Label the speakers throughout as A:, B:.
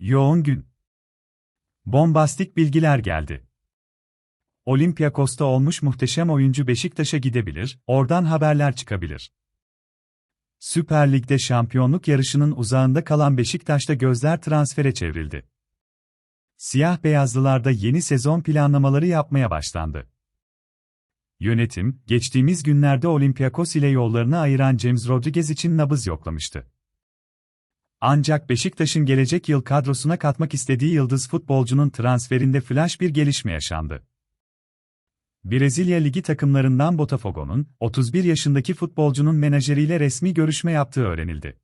A: Yoğun gün. Bombastik bilgiler geldi. Olympiakos'ta olmuş muhteşem oyuncu Beşiktaş'a gidebilir, oradan haberler çıkabilir. Süper Lig'de şampiyonluk yarışının uzağında kalan Beşiktaş'ta gözler transfere çevrildi. Siyah beyazlılarda yeni sezon planlamaları yapmaya başlandı. Yönetim, geçtiğimiz günlerde Olympiakos ile yollarını ayıran James Rodriguez için nabız yoklamıştı. Ancak Beşiktaş'ın gelecek yıl kadrosuna katmak istediği yıldız futbolcunun transferinde flash bir gelişme yaşandı. Brezilya Ligi takımlarından Botafogo'nun, 31 yaşındaki futbolcunun menajeriyle resmi görüşme yaptığı öğrenildi.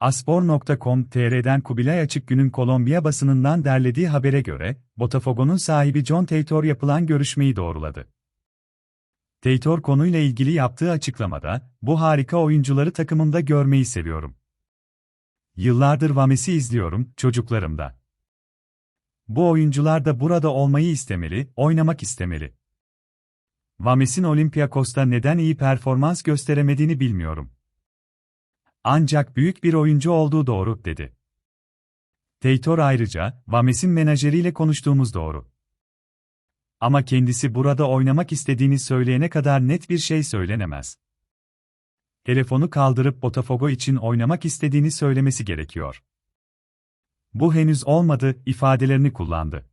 A: Aspor.com.tr'den Kubilay Açıkgün'ün Kolombiya basınından derlediği habere göre, Botafogo'nun sahibi John Teitor yapılan görüşmeyi doğruladı. Teitor konuyla ilgili yaptığı açıklamada, bu harika oyuncuları takımımda görmeyi seviyorum. Yıllardır Vames'i izliyorum, çocuklarımda. Bu oyuncular da burada olmayı istemeli, oynamak istemeli. Vames'in Olympiakos'ta neden iyi performans gösteremediğini bilmiyorum. Ancak büyük bir oyuncu olduğu doğru, dedi. Teitor ayrıca, Vames'in menajeriyle konuştuğumuz doğru. Ama kendisi burada oynamak istediğini söyleyene kadar net bir şey söylenemez. Telefonu kaldırıp Botafogo için oynamak istediğini söylemesi gerekiyor. Bu henüz olmadı, ifadelerini kullandı.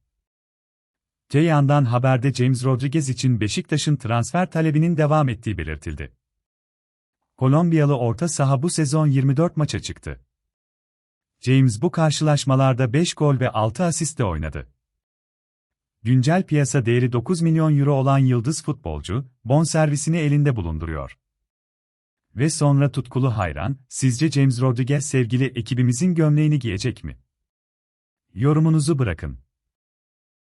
A: Te yandan haberde James Rodriguez için Beşiktaş'ın transfer talebinin devam ettiği belirtildi. Kolombiyalı orta saha bu sezon 24 maça çıktı. James bu karşılaşmalarda 5 gol ve 6 asiste oynadı. Güncel piyasa değeri 9 milyon euro olan yıldız futbolcu, bonservisini elinde bulunduruyor. Ve sonra tutkulu hayran, sizce James Rodriguez sevgili ekibimizin gömleğini giyecek mi? Yorumunuzu bırakın.